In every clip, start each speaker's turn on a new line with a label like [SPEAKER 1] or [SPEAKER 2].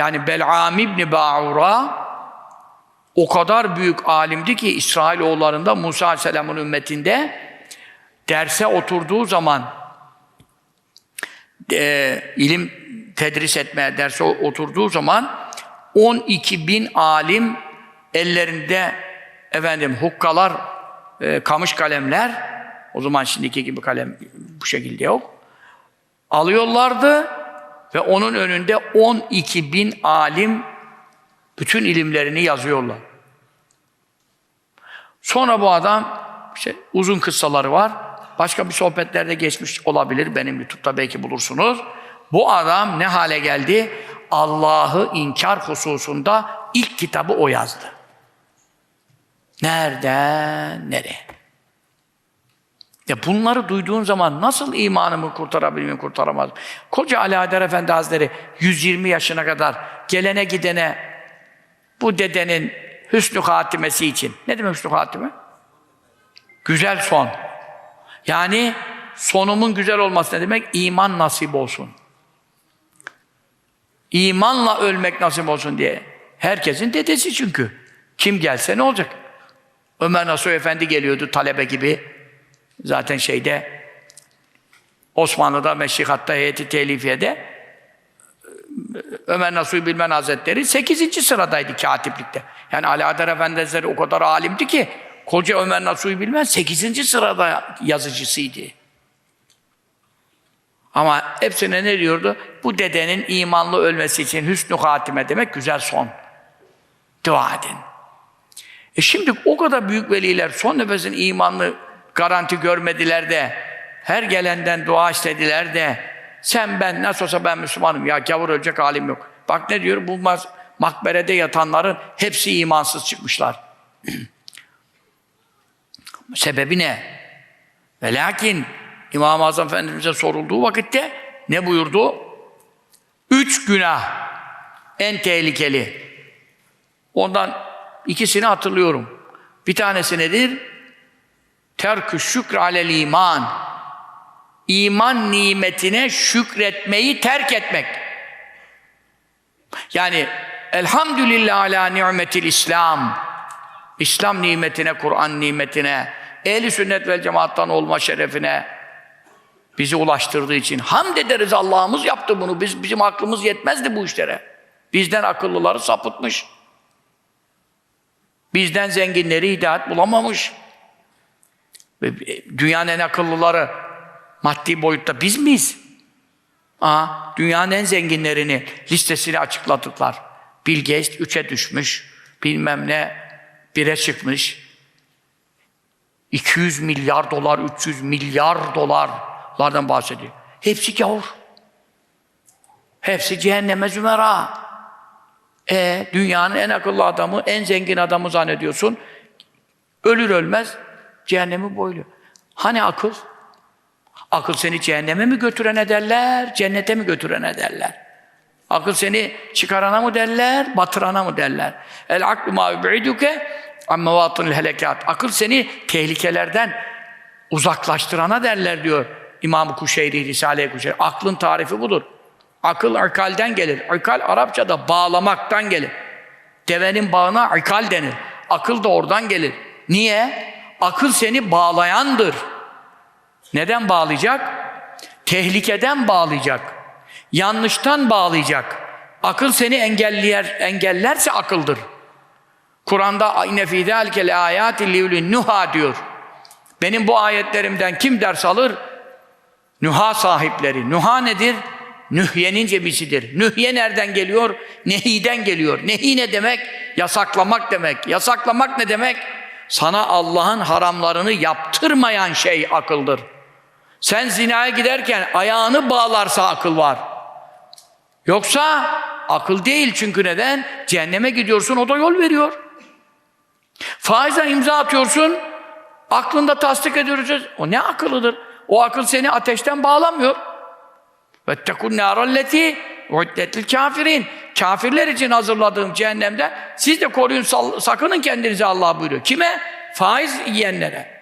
[SPEAKER 1] Yani Bel'am İbni Ba'ura o kadar büyük alimdi ki İsrailoğullarında Musa Aleyhisselam'ın ümmetinde derse oturduğu zaman e, ilim tedris etmeye derse oturduğu zaman 12 bin alim ellerinde efendim hukkalar, e, kamış kalemler o zaman şimdiki gibi kalem bu şekilde yok. Alıyorlardı ve onun önünde 12 bin alim bütün ilimlerini yazıyorlar. Sonra bu adam işte uzun kıssaları var. Başka bir sohbetlerde geçmiş olabilir. Benim YouTube'da belki bulursunuz. Bu adam ne hale geldi? Allah'ı inkar hususunda ilk kitabı o yazdı. Nereden nereye? Ya bunları duyduğun zaman nasıl imanımı kurtarabilirim, kurtaramaz? Koca Ali Haydar Efendi Hazretleri 120 yaşına kadar gelene gidene bu dedenin hüsnü hatimesi için. Ne demek hüsnü hatime? Güzel son. Yani sonumun güzel olması ne demek? İman nasip olsun. İmanla ölmek nasip olsun diye. Herkesin dedesi çünkü. Kim gelse ne olacak? Ömer Nasuh Efendi geliyordu talebe gibi. Zaten şeyde Osmanlı'da Meşrikatta heyeti telifiyede Ömer Nasuh Bilmen Hazretleri 8. sıradaydı katiplikte. Yani Ali Adar Efendi Hazretleri o kadar alimdi ki koca Ömer Nasuh Bilmen 8. sırada yazıcısıydı. Ama hepsine ne diyordu? Bu dedenin imanlı ölmesi için hüsnü hatime demek güzel son. Dua edin. E şimdi o kadar büyük veliler son nefesin imanlı garanti görmediler de her gelenden dua istediler de sen ben nasıl olsa ben Müslümanım ya gavur ölecek halim yok. Bak ne diyor bu makberede yatanların hepsi imansız çıkmışlar. Sebebi ne? Ve lakin İmam-ı Azam Efendimiz'e sorulduğu vakitte ne buyurdu? Üç günah en tehlikeli. Ondan ikisini hatırlıyorum. Bir tanesi nedir? Terkü şükr alel iman. İman nimetine şükretmeyi terk etmek. Yani elhamdülillah ala nimetil İslam. İslam nimetine, Kur'an nimetine, ehli sünnet vel cemaattan olma şerefine bizi ulaştırdığı için hamd ederiz Allah'ımız yaptı bunu. Biz bizim aklımız yetmezdi bu işlere. Bizden akıllıları sapıtmış. Bizden zenginleri hidayet bulamamış. Ve dünyanın en akıllıları maddi boyutta biz miyiz? Aa, dünyanın en zenginlerini listesini açıkladıklar. Bill Gates üçe düşmüş. Bilmem ne bire çıkmış. 200 milyar dolar, 300 milyar dolarlardan bahsediyor. Hepsi gavur. Hepsi cehenneme zümera. E dünyanın en akıllı adamı, en zengin adamı zannediyorsun. Ölür ölmez cehennemi boyluyor. Hani akıl? Akıl seni cehenneme mi götüren ederler, cennete mi götüren ederler? Akıl seni çıkarana mı derler, batırana mı derler? El aklu ma yubiduke amma vatınil helekat. Akıl seni tehlikelerden uzaklaştırana derler diyor İmam-ı Kuşeyri, Risale-i Kuşeyri. Aklın tarifi budur. Akıl akalden gelir. Akal Arapçada bağlamaktan gelir. Devenin bağına akal denir. Akıl da oradan gelir. Niye? Akıl seni bağlayandır. Neden bağlayacak? Tehlikeden bağlayacak. Yanlıştan bağlayacak. Akıl seni engelleyer, engellerse akıldır. Kur'an'da inne fî zâlike le âyâtin nuha diyor. Benim bu ayetlerimden kim ders alır? Nuha sahipleri. Nuha nedir? Nühyenin cebisidir. Nühye nereden geliyor? Nehiden geliyor. Nehi ne demek? Yasaklamak demek. Yasaklamak ne demek? sana Allah'ın haramlarını yaptırmayan şey akıldır. Sen zinaya giderken ayağını bağlarsa akıl var. Yoksa akıl değil çünkü neden? Cehenneme gidiyorsun o da yol veriyor. Faize imza atıyorsun, aklında tasdik ediyoruz. O ne akıllıdır? O akıl seni ateşten bağlamıyor. Ve Vettekun nâralleti uddettil kafirin. Kafirler için hazırladığım cehennemde siz de koruyun, sakının kendinizi Allah buyuruyor. Kime? Faiz yiyenlere.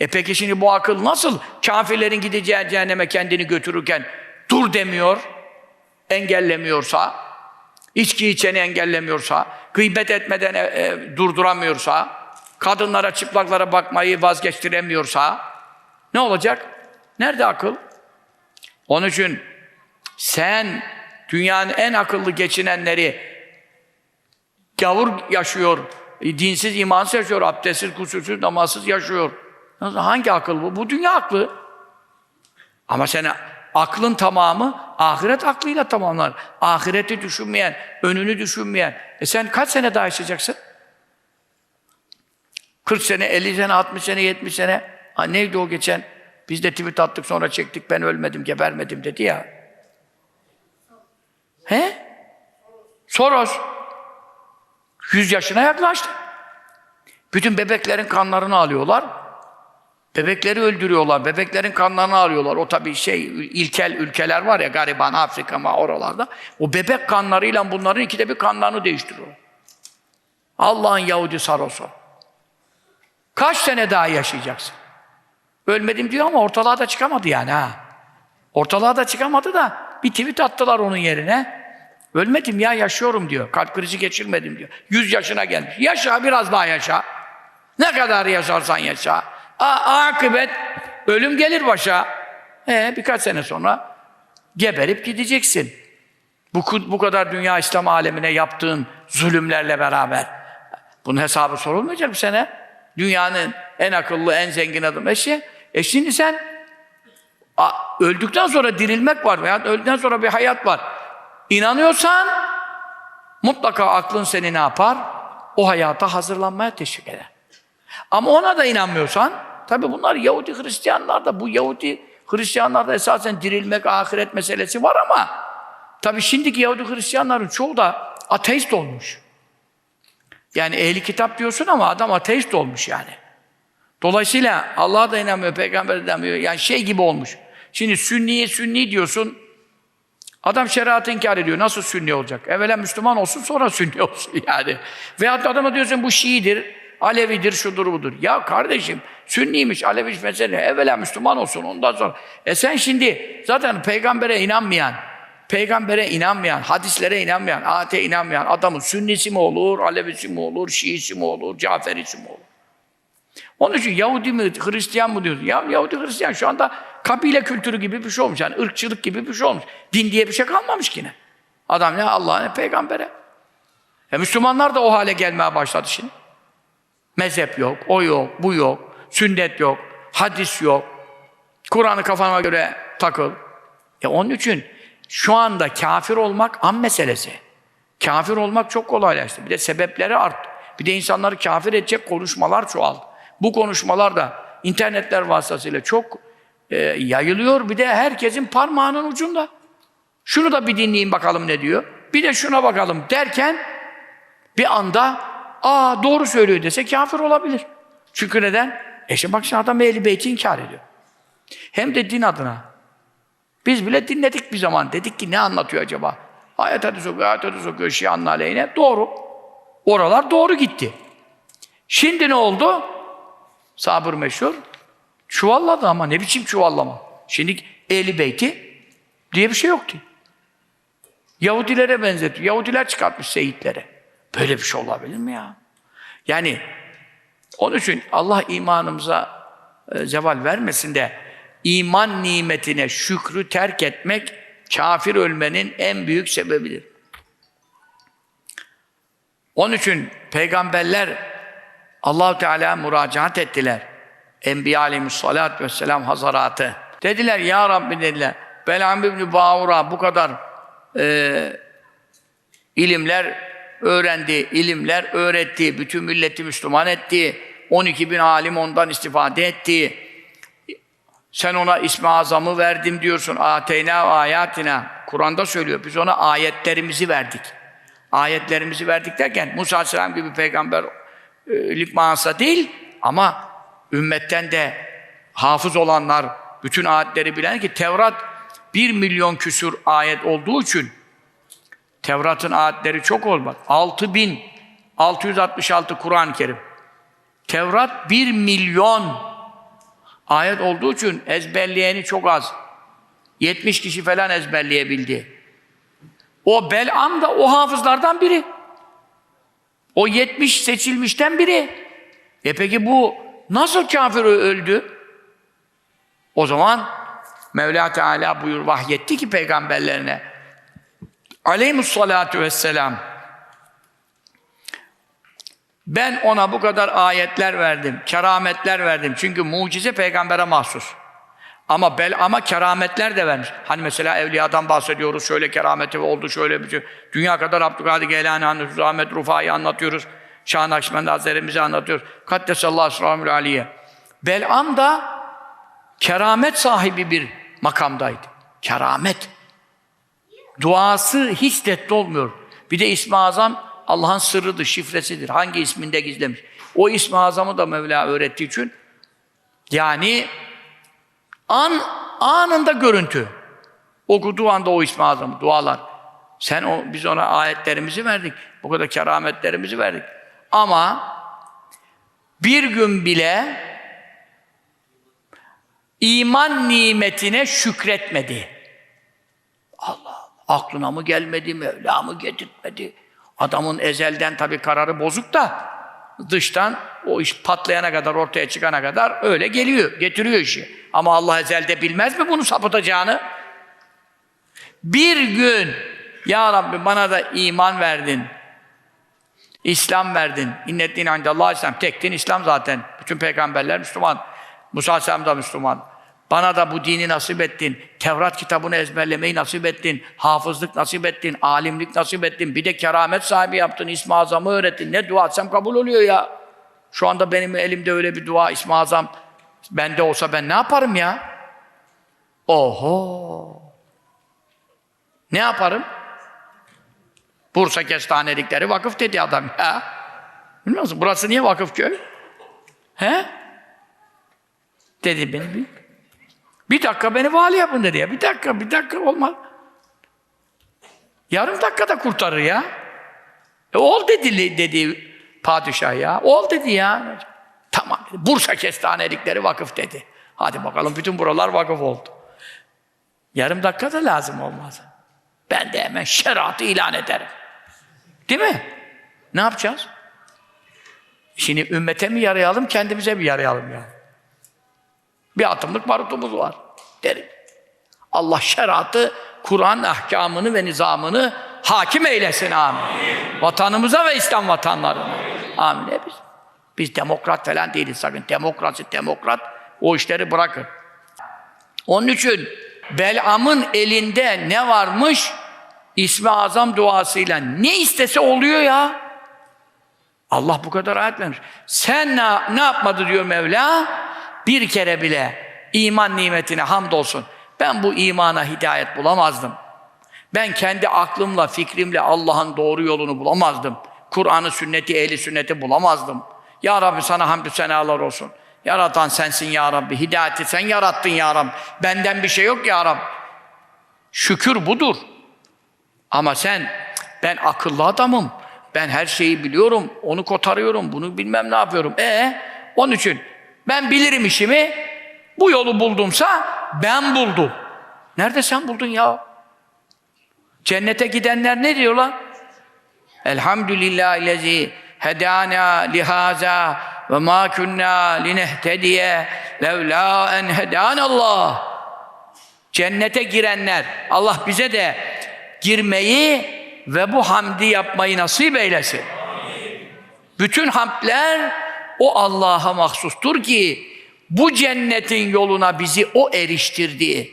[SPEAKER 1] E peki şimdi bu akıl nasıl kafirlerin gideceği cehenneme kendini götürürken dur demiyor, engellemiyorsa içki içeni engellemiyorsa, gıybet etmeden e, e, durduramıyorsa, kadınlara, çıplaklara bakmayı vazgeçtiremiyorsa ne olacak? Nerede akıl? Onun için sen dünyanın en akıllı geçinenleri gavur yaşıyor, dinsiz, imansız yaşıyor, abdestsiz, kusursuz, namazsız yaşıyor. Hangi akıl bu? Bu dünya aklı. Ama sen aklın tamamı ahiret aklıyla tamamlar. Ahireti düşünmeyen, önünü düşünmeyen. E sen kaç sene daha yaşayacaksın? 40 sene, 50 sene, 60 sene, 70 sene. Ha neydi o geçen? Biz de tweet attık sonra çektik ben ölmedim, gebermedim dedi ya. He? Soros. 100 yaşına yaklaştı. Bütün bebeklerin kanlarını alıyorlar. Bebekleri öldürüyorlar. Bebeklerin kanlarını alıyorlar. O tabii şey ilkel ülkeler var ya gariban Afrika ma oralarda. O bebek kanlarıyla bunların ikide bir kanlarını değiştiriyor. Allah'ın Yahudi Saros'u. Kaç sene daha yaşayacaksın? Ölmedim diyor ama ortalığa da çıkamadı yani ha. Ortalığa da çıkamadı da bir tweet attılar onun yerine. Ölmedim ya yaşıyorum diyor. Kalp krizi geçirmedim diyor. 100 yaşına gelmiş. Yaşa biraz daha yaşa. Ne kadar yaşarsan yaşa. A akıbet ölüm gelir başa. E birkaç sene sonra geberip gideceksin. Bu, bu kadar dünya İslam alemine yaptığın zulümlerle beraber. Bunun hesabı sorulmayacak bu sene. Dünyanın en akıllı, en zengin adamı eşi. E şimdi sen öldükten sonra dirilmek var veya öldükten sonra bir hayat var. İnanıyorsan mutlaka aklın seni ne yapar? O hayata hazırlanmaya teşvik eder. Ama ona da inanmıyorsan, tabi bunlar Yahudi Hristiyanlar da, bu Yahudi Hristiyanlarda esasen dirilmek, ahiret meselesi var ama tabi şimdiki Yahudi Hristiyanların çoğu da ateist olmuş. Yani ehli kitap diyorsun ama adam ateist olmuş yani. Dolayısıyla Allah'a da inanmıyor, peygamber de inanmıyor. Yani şey gibi olmuş. Şimdi sünniye sünni diyorsun, Adam şeriatı inkar ediyor. Nasıl sünni olacak? Evvela Müslüman olsun sonra sünni olsun yani. Veyahut da adama diyorsun bu Şii'dir, Alevidir, şudur budur. Ya kardeşim sünniymiş, Aleviş mesele. Evvela Müslüman olsun ondan sonra. E sen şimdi zaten peygambere inanmayan, peygambere inanmayan, hadislere inanmayan, ayete inanmayan adamın sünnisi mi olur, Alevisi mi olur, Şiisi mi olur, Caferisi mi olur? Onun için Yahudi mi, Hristiyan mı diyorsun? Ya Yahudi, Hristiyan şu anda kabile kültürü gibi bir şey olmuş. Yani ırkçılık gibi bir şey olmuş. Din diye bir şey kalmamış ki ne? Adam ne Allah'a ne peygambere. E Müslümanlar da o hale gelmeye başladı şimdi. Mezhep yok, o yok, bu yok, sünnet yok, hadis yok. Kur'an'ı kafana göre takıl. E onun için şu anda kafir olmak an meselesi. Kafir olmak çok kolaylaştı. Bir de sebepleri arttı. Bir de insanları kafir edecek konuşmalar çoğaldı. Bu konuşmalar da internetler vasıtasıyla çok e, yayılıyor. Bir de herkesin parmağının ucunda. Şunu da bir dinleyin bakalım ne diyor. Bir de şuna bakalım derken bir anda aa doğru söylüyor dese kafir olabilir. Çünkü neden? E şimdi bak şimdi adam Ehl-i Beyt'i inkar ediyor. Hem de din adına. Biz bile dinledik bir zaman. Dedik ki ne anlatıyor acaba? Ayet hadis okuyor, ayet hadis okuyor Şia'nın aleyhine. Doğru. Oralar doğru gitti. Şimdi ne oldu? Sabır meşhur. Çuvalladı ama ne biçim çuvallama. Şimdi Ehli Beyti diye bir şey yoktu. Yahudilere benzetiyor. Yahudiler çıkartmış seyitlere. Böyle bir şey olabilir mi ya? Yani onun için Allah imanımıza e, zeval vermesin de iman nimetine şükrü terk etmek kafir ölmenin en büyük sebebidir. Onun için peygamberler allah Teala müracaat ettiler. Enbiya aleyhissalatü vesselam hazaratı. Dediler ya Rabbi dediler. Belam ibn Bağura bu kadar e, ilimler öğrendi, ilimler öğretti, bütün milleti Müslüman etti. 12 bin alim ondan istifade etti. Sen ona ismi azamı verdim diyorsun. Ateyna ayatina. Kur'an'da söylüyor. Biz ona ayetlerimizi verdik. Ayetlerimizi verdik derken Musa Aleyhisselam gibi peygamberlik manası değil ama ümmetten de hafız olanlar, bütün ayetleri bilen ki Tevrat bir milyon küsur ayet olduğu için Tevrat'ın ayetleri çok olmaz. 6666 Kur'an-ı Kerim. Tevrat bir milyon ayet olduğu için ezberleyeni çok az. 70 kişi falan ezberleyebildi. O Bel'am da o hafızlardan biri. O 70 seçilmişten biri. E peki bu nasıl kafir öldü? O zaman Mevla Teala buyur vahyetti ki peygamberlerine aleyhissalatu vesselam ben ona bu kadar ayetler verdim, kerametler verdim. Çünkü mucize peygambere mahsus. Ama bel ama kerametler de vermiş. Hani mesela evliyadan bahsediyoruz. Şöyle kerameti oldu, şöyle bir şey. Dünya kadar Abdülkadir Geylani. Ahmet Rufa'yı anlatıyoruz. Şah Nakşibendi Hazretlerimizi anlatıyoruz. Kaddesallahu sırramül aliye. Bel'am da keramet sahibi bir makamdaydı. Keramet. Duası hiç reddi olmuyor. Bir de İsmi Azam Allah'ın sırrıdır, şifresidir. Hangi isminde gizlemiş. O İsmi Azam'ı da Mevla öğrettiği için yani an anında görüntü. Okuduğu anda o İsmi Azam'ı, dualar. Sen o, biz ona ayetlerimizi verdik. Bu kadar kerametlerimizi verdik. Ama bir gün bile iman nimetine şükretmedi. Allah Allah. Aklına mı gelmedi, Mevla mı getirtmedi? Adamın ezelden tabii kararı bozuk da dıştan o iş patlayana kadar, ortaya çıkana kadar öyle geliyor, getiriyor işi. Ama Allah ezelde bilmez mi bunu sapıtacağını? Bir gün Ya Rabbi bana da iman verdin. İslam verdin. İnneddin indallah İslam. Tek din İslam zaten. Bütün peygamberler Müslüman. Musa Aleyhisselam da Müslüman. Bana da bu dini nasip ettin. Tevrat kitabını ezberlemeyi nasip ettin. Hafızlık nasip ettin. Alimlik nasip ettin. Bir de keramet sahibi yaptın. İsmi Azam'ı öğrettin. Ne dua etsem kabul oluyor ya. Şu anda benim elimde öyle bir dua İsmi Azam. Bende olsa ben ne yaparım ya? Oho! Ne yaparım? Bursa Kestanelikleri vakıf dedi adam ya. Bilmiyor musun? Burası niye vakıf köy? He? Dedi beni bir. Bir dakika beni vali yapın dedi ya. Bir dakika, bir dakika olmaz. Yarım dakikada kurtarır ya. E, ol dedi, dedi padişah ya. Ol dedi ya. Tamam dedi. Bursa Kestanelikleri vakıf dedi. Hadi bakalım bütün buralar vakıf oldu. Yarım dakika da lazım olmaz. Ben de hemen şeriatı ilan ederim. Değil mi? Ne yapacağız? Şimdi ümmete mi yarayalım, kendimize mi yarayalım ya? Bir atımlık barutumuz var derim. Allah şeriatı, Kur'an ahkamını ve nizamını hakim eylesin amin. Vatanımıza ve İslam vatanlarına. Amin. E biz, biz demokrat falan değiliz sakın. Demokrasi, demokrat o işleri bırakın. Onun için Bel'am'ın elinde ne varmış? İsmi Azam duasıyla ne istese oluyor ya. Allah bu kadar ayet vermiş. Sen ne, ne yapmadı diyor Mevla? Bir kere bile iman nimetine hamdolsun. Ben bu imana hidayet bulamazdım. Ben kendi aklımla, fikrimle Allah'ın doğru yolunu bulamazdım. Kur'an'ı, sünneti, ehli sünneti bulamazdım. Ya Rabbi sana hamdü senalar olsun. Yaratan sensin ya Rabbi. Hidayeti sen yarattın ya Rabbi. Benden bir şey yok ya Rabbi. Şükür budur. Ama sen, ben akıllı adamım. Ben her şeyi biliyorum. Onu kotarıyorum. Bunu bilmem ne yapıyorum. E onun için ben bilirim işimi. Bu yolu buldumsa ben buldum. Nerede sen buldun ya? Cennete gidenler ne diyorlar? Elhamdülillahillezî hedâna lihaza ve ma kunna linehtediye levlâ en hedânallah. Cennete girenler, Allah bize de girmeyi ve bu hamdi yapmayı nasip eylesin. Bütün hamdler o Allah'a mahsustur ki bu cennetin yoluna bizi o eriştirdi.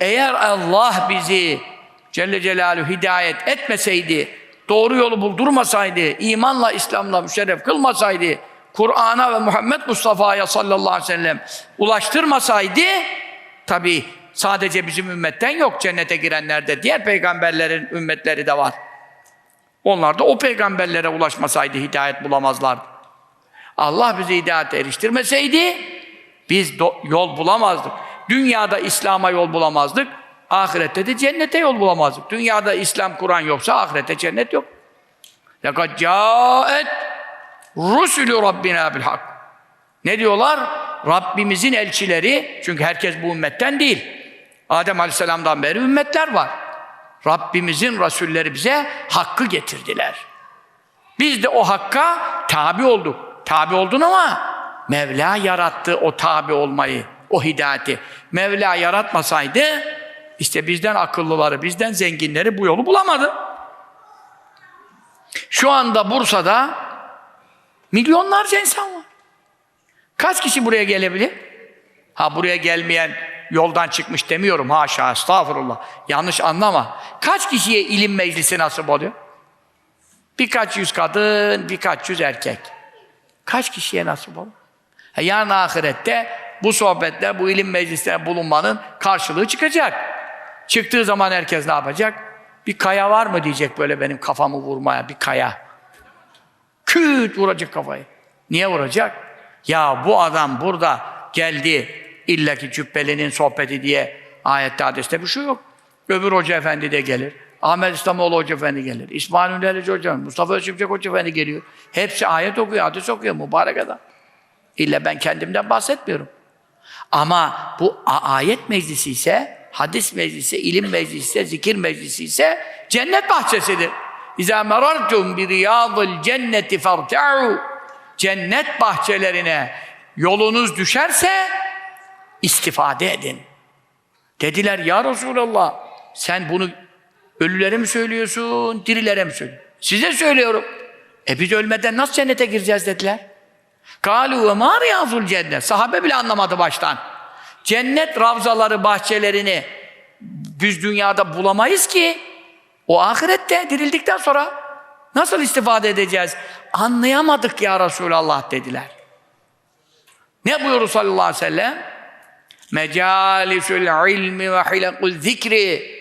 [SPEAKER 1] Eğer Allah bizi Celle Celaluhu hidayet etmeseydi, doğru yolu buldurmasaydı, imanla, İslam'la müşerref kılmasaydı, Kur'an'a ve Muhammed Mustafa'ya sallallahu aleyhi ve sellem ulaştırmasaydı, tabi sadece bizim ümmetten yok cennete girenlerde, diğer peygamberlerin ümmetleri de var. Onlar da o peygamberlere ulaşmasaydı hidayet bulamazlardı. Allah bizi hidayete eriştirmeseydi, biz yol bulamazdık. Dünyada İslam'a yol bulamazdık. Ahirette de cennete yol bulamazdık. Dünyada İslam, Kur'an yoksa ahirette cennet yok. لَقَدْ جَاءَتْ رُسُلُ رَبِّنَا بِالْحَقِّ Ne diyorlar? Rabbimizin elçileri, çünkü herkes bu ümmetten değil. Adem Aleyhisselam'dan beri ümmetler var. Rabbimizin Resulleri bize hakkı getirdiler. Biz de o hakka tabi olduk. Tabi oldun ama Mevla yarattı o tabi olmayı, o hidayeti. Mevla yaratmasaydı işte bizden akıllıları, bizden zenginleri bu yolu bulamadı. Şu anda Bursa'da milyonlarca insan var. Kaç kişi buraya gelebilir? Ha buraya gelmeyen yoldan çıkmış demiyorum haşa estağfurullah. Yanlış anlama. Kaç kişiye ilim meclisi nasip oluyor? Birkaç yüz kadın, birkaç yüz erkek. Kaç kişiye nasip olur? Yarın ahirette bu sohbetler, bu ilim meclislerinde bulunmanın karşılığı çıkacak. Çıktığı zaman herkes ne yapacak? Bir kaya var mı diyecek böyle benim kafamı vurmaya, bir kaya. Küt vuracak kafayı. Niye vuracak? Ya bu adam burada geldi, illaki cübbelinin sohbeti diye ayette hadiste bir şey yok. Öbür hoca efendi de gelir. Ahmet İslamoğlu Hoca Efendi gelir. İsmail Ünlerici Hoca, Mustafa Özçimcek Hoca Efendi geliyor. Hepsi ayet okuyor, hadis okuyor mübarek adam. İlla ben kendimden bahsetmiyorum. Ama bu ayet meclisi ise, hadis meclisi, ilim meclisi ise, zikir meclisi ise cennet bahçesidir. İzâ merartum bi riyâdil cenneti farte'û. Cennet bahçelerine yolunuz düşerse istifade edin. Dediler ya Resulallah sen bunu ölülere mi söylüyorsun, dirilere mi söylüyorsun? Size söylüyorum. E biz ölmeden nasıl cennete gireceğiz dediler. Kalu ve mâ riyâzul cennet. Sahabe bile anlamadı baştan. Cennet ravzaları, bahçelerini biz dünyada bulamayız ki. O ahirette dirildikten sonra nasıl istifade edeceğiz? Anlayamadık ya Resulallah dediler. Ne buyurdu sallallahu aleyhi ve sellem? Mecalisül ilmi ve hilakul zikri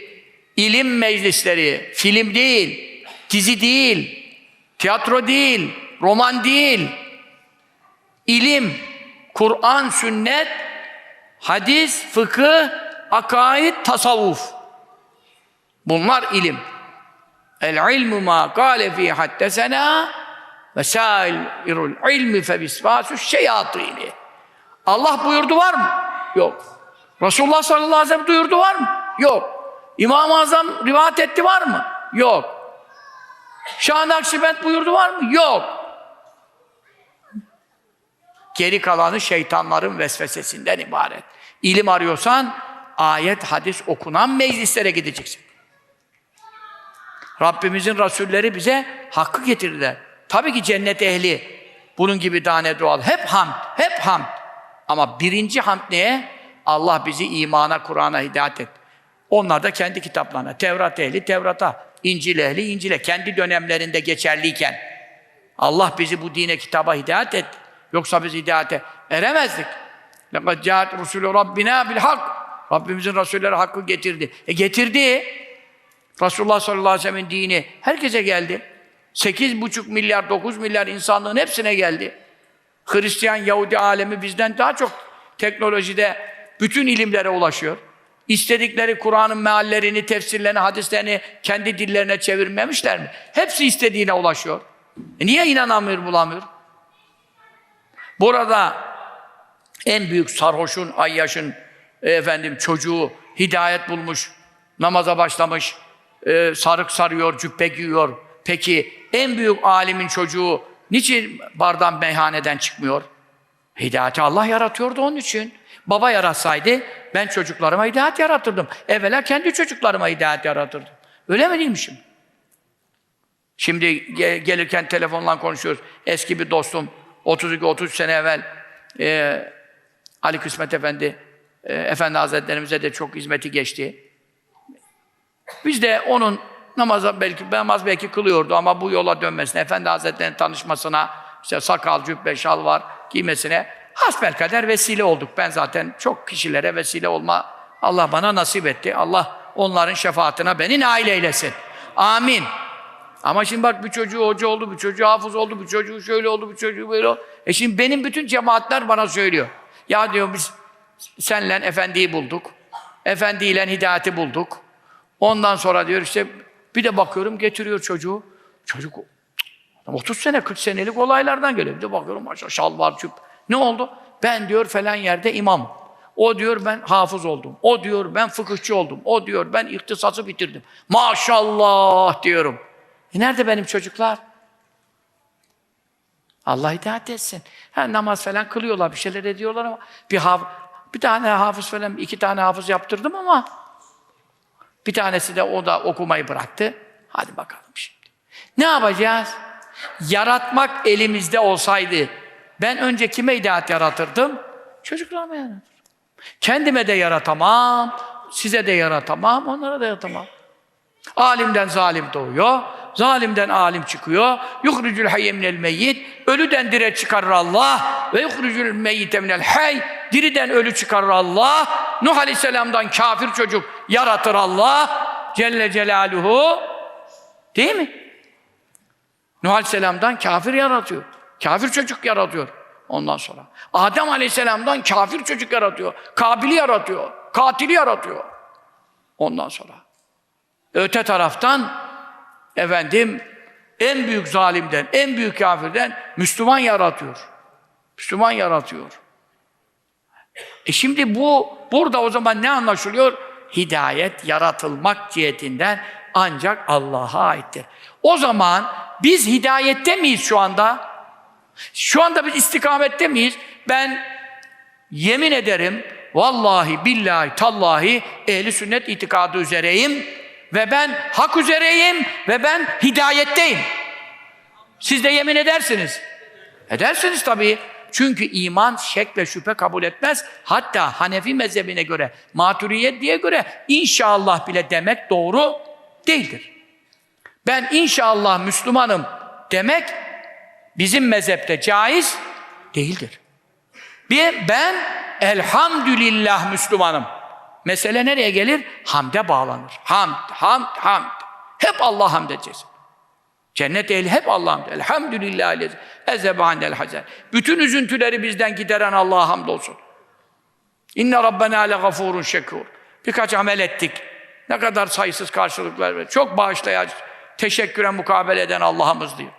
[SPEAKER 1] ilim meclisleri, film değil, dizi değil, tiyatro değil, roman değil, ilim, Kur'an, sünnet, hadis, fıkıh, akaid, tasavvuf. Bunlar ilim. El ilmu ma kâle fî haddesena ve sâilirul ilmi fe bisfâsü şeyatîni. Allah buyurdu var mı? Yok. Resulullah sallallahu aleyhi ve sellem duyurdu var mı? Yok. İmam-ı Azam rivayet etti var mı? Yok. Şah-ı buyurdu var mı? Yok. Geri kalanı şeytanların vesvesesinden ibaret. İlim arıyorsan ayet, hadis okunan meclislere gideceksin. Rabbimizin Resulleri bize hakkı getirdiler. Tabii ki cennet ehli bunun gibi tane doğal. Hep hamd, hep hamd. Ama birinci hamd neye? Allah bizi imana, Kur'an'a hidayet et. Onlar da kendi kitaplarına. Tevrat ehli Tevrat'a, İncil ehli İncil'e. Kendi dönemlerinde geçerliyken. Allah bizi bu dine, kitaba hidayet et. Yoksa biz hidayete eremezdik. لَقَدْ جَاءَتْ رُسُولُ رَبِّنَا بِالْحَقِّ Rabbimizin Resulleri hakkı getirdi. E getirdi. Resulullah sallallahu aleyhi ve sellem'in dini herkese geldi. 8,5 milyar, 9 milyar insanlığın hepsine geldi. Hristiyan, Yahudi alemi bizden daha çok teknolojide bütün ilimlere ulaşıyor. İstedikleri Kur'an'ın meallerini, tefsirlerini, hadislerini kendi dillerine çevirmemişler mi? Hepsi istediğine ulaşıyor. E niye inanamıyor, bulamıyor? Burada en büyük sarhoşun, ayyaşın, e, efendim çocuğu hidayet bulmuş, namaza başlamış, e, sarık sarıyor, cübbe giyiyor. Peki en büyük alimin çocuğu niçin bardan meyhaneden çıkmıyor? Hidayeti Allah yaratıyordu onun için. Baba yaratsaydı ben çocuklarıma hidayet yaratırdım. Evvela kendi çocuklarıma hidayet yaratırdım. Öyle mi değil mi şimdi? Şimdi ge- gelirken telefonla konuşuyoruz. Eski bir dostum 32-33 sene evvel e, Ali Kısmet Efendi e, Efendi Hazretlerimize de çok hizmeti geçti. Biz de onun namaza belki namaz belki kılıyordu ama bu yola dönmesine, Efendi Hazretleri'nin tanışmasına, işte sakal, cübbe, şal var giymesine hasbelkader vesile olduk. Ben zaten çok kişilere vesile olma Allah bana nasip etti. Allah onların şefaatine beni nail eylesin. Amin. Ama şimdi bak bir çocuğu hoca oldu, bir çocuğu hafız oldu, bir çocuğu şöyle oldu, bir çocuğu böyle oldu. E şimdi benim bütün cemaatler bana söylüyor. Ya diyor biz senle efendiyi bulduk. Efendiyle hidayeti bulduk. Ondan sonra diyor işte bir de bakıyorum getiriyor çocuğu. Çocuk 30 sene 40 senelik olaylardan geliyor. Bir de bakıyorum maşallah şal var çüp. Ne oldu? Ben diyor falan yerde imam. O diyor ben hafız oldum. O diyor ben fıkıhçı oldum. O diyor ben ihtisası bitirdim. Maşallah diyorum. E nerede benim çocuklar? Allah hidayet etsin. Ha, namaz falan kılıyorlar, bir şeyler ediyorlar ama bir hav bir tane hafız falan, iki tane hafız yaptırdım ama bir tanesi de o da okumayı bıraktı. Hadi bakalım şimdi. Ne yapacağız? Yaratmak elimizde olsaydı ben önce kime hidayet yaratırdım? Çocuklarıma yaratırdım. Kendime de yaratamam, size de yaratamam, onlara da yaratamam. Alimden zalim doğuyor, zalimden alim çıkıyor. Yuhricül hayye minel meyyit, ölüden dire çıkarır Allah. Ve yuhricül meyyite minel hay, diriden ölü çıkarır Allah. Nuh Aleyhisselam'dan kafir çocuk yaratır Allah. Celle Celaluhu. Değil mi? Nuh Aleyhisselam'dan kafir yaratıyor. Kafir çocuk yaratıyor ondan sonra. Adem Aleyhisselam'dan kafir çocuk yaratıyor. Kabili yaratıyor. Katili yaratıyor. Ondan sonra. Öte taraftan efendim en büyük zalimden, en büyük kafirden Müslüman yaratıyor. Müslüman yaratıyor. E şimdi bu burada o zaman ne anlaşılıyor? Hidayet yaratılmak cihetinden ancak Allah'a aittir. O zaman biz hidayette miyiz şu anda? Şu anda biz istikamette miyiz? Ben yemin ederim vallahi billahi tallahi ehli sünnet itikadı üzereyim ve ben hak üzereyim ve ben hidayetteyim. Siz de yemin edersiniz. Edersiniz tabii. Çünkü iman şek ve şüphe kabul etmez. Hatta Hanefi mezhebine göre, Maturiyet diye göre inşallah bile demek doğru değildir. Ben inşallah Müslümanım demek bizim mezhepte caiz değildir. Bir, ben elhamdülillah Müslümanım mesele nereye gelir? Hamde bağlanır. Hamd, hamd, hamd. Hep Allah hamd edeceğiz. Cennet ehli hep Allah'a hamd. Elhamdülillah lezi. Ezebe anel hazen. Bütün üzüntüleri bizden gideren Allah'a hamdolsun. İnne Rabbena le gafurun şekur. Birkaç amel ettik. Ne kadar sayısız karşılıklar ver. Çok bağışlayacak, teşekküre mukabele eden Allah'ımız diyor.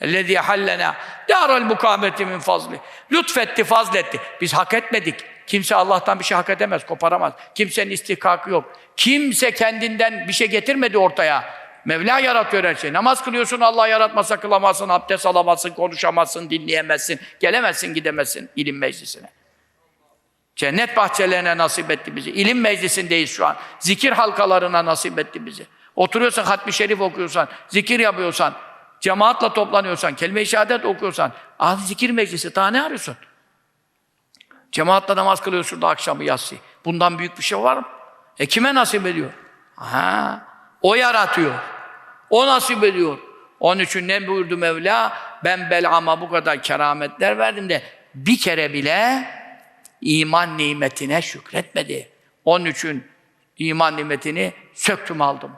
[SPEAKER 1] Ellezî hallena dâral mukâmeti min fazli. Lütfetti, fazletti. Biz hak etmedik. Kimse Allah'tan bir şey hak edemez, koparamaz. Kimsenin istihkakı yok. Kimse kendinden bir şey getirmedi ortaya. Mevla yaratıyor her şeyi. Namaz kılıyorsun, Allah yaratmasa kılamazsın, abdest alamazsın, konuşamazsın, dinleyemezsin, gelemezsin, gidemezsin ilim meclisine. Cennet bahçelerine nasip etti bizi. İlim meclisindeyiz şu an. Zikir halkalarına nasip etti bizi. Oturuyorsan, hatmi şerif okuyorsan, zikir yapıyorsan, cemaatla toplanıyorsan, kelime-i şehadet okuyorsan, ahli zikir meclisi, daha ne arıyorsun? Cemaatle namaz kılıyorsun da akşamı yatsı. Bundan büyük bir şey var mı? E kime nasip ediyor? Ha, o yaratıyor. O nasip ediyor. Onun için ne buyurdu Mevla? Ben Bel'am'a bu kadar kerametler verdim de bir kere bile iman nimetine şükretmedi. Onun için iman nimetini söktüm aldım.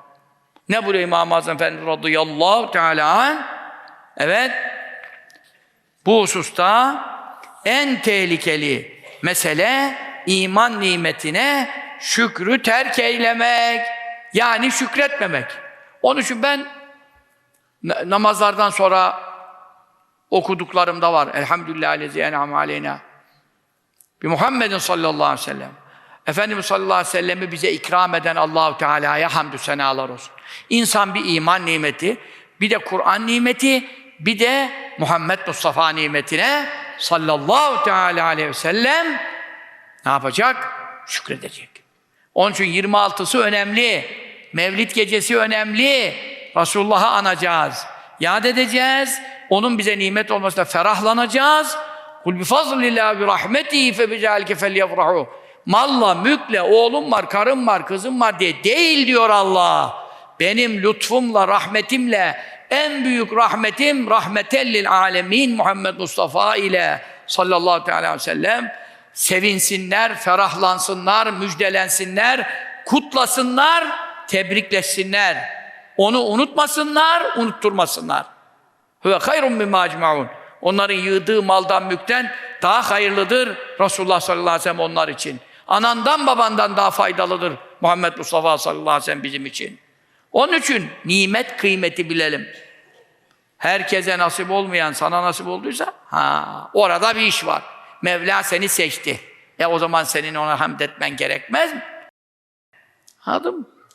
[SPEAKER 1] Ne buraya İmam-ı Azam Efendimiz radıyallahu teala? Evet. Bu hususta en tehlikeli mesele iman nimetine şükrü terk eylemek. Yani şükretmemek. Onun için ben na- namazlardan sonra okuduklarımda var. Elhamdülillah lezi en'am aleyna. Bir Muhammedin sallallahu aleyhi ve sellem. Efendimiz sallallahu aleyhi ve sellem'i bize ikram eden Allahu Teala'ya hamdü senalar olsun. İnsan bir iman nimeti, bir de Kur'an nimeti, bir de Muhammed Mustafa nimetine sallallahu teala aleyhi ve sellem ne yapacak? Şükredecek. Onun için 26'sı önemli. Mevlid gecesi önemli. Resulullah'ı anacağız. Yad edeceğiz. Onun bize nimet olmasına ferahlanacağız. Kul bi fazlillah bi rahmetihi fe bi zalike felyefrahu. Malla, mülkle, oğlum var, karım var, kızım var diye değil diyor Allah. Benim lütfumla, rahmetimle en büyük rahmetim rahmetellil alemin Muhammed Mustafa ile sallallahu teala aleyhi ve sellem sevinsinler, ferahlansınlar, müjdelensinler, kutlasınlar, tebriklesinler. Onu unutmasınlar, unutturmasınlar. Ve hayrun mimma. Onların yığdığı maldan mülkten daha hayırlıdır Resulullah sallallahu aleyhi ve sellem onlar için. Anandan babandan daha faydalıdır Muhammed Mustafa sallallahu aleyhi ve sellem bizim için. Onun için nimet kıymeti bilelim. Herkese nasip olmayan sana nasip olduysa ha orada bir iş var. Mevla seni seçti. E o zaman senin ona hamd etmen gerekmez mi? Mı?